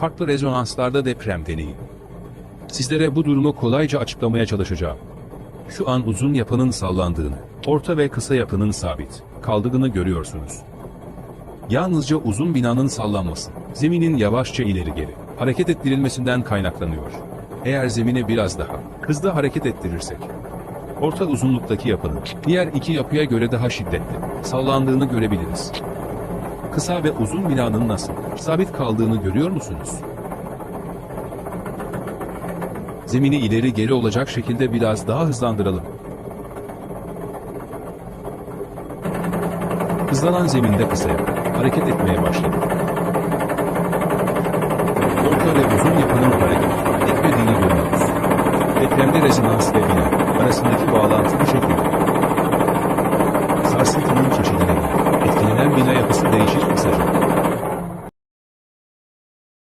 Farklı rezonanslarda deprem deneyi. Sizlere bu durumu kolayca açıklamaya çalışacağım. Şu an uzun yapının sallandığını, orta ve kısa yapının sabit kaldığını görüyorsunuz. Yalnızca uzun binanın sallanması, zeminin yavaşça ileri geri hareket ettirilmesinden kaynaklanıyor. Eğer zemini biraz daha hızlı hareket ettirirsek, orta uzunluktaki yapının diğer iki yapıya göre daha şiddetli sallandığını görebiliriz. Kısa ve uzun binanın nasıl sabit kaldığını görüyor musunuz? Zemini ileri geri olacak şekilde biraz daha hızlandıralım. Hızlanan zeminde kısa hareket etmeye başladı. Orta ve uzun yapının hareket etmediğini görüyoruz. Depremde rezonans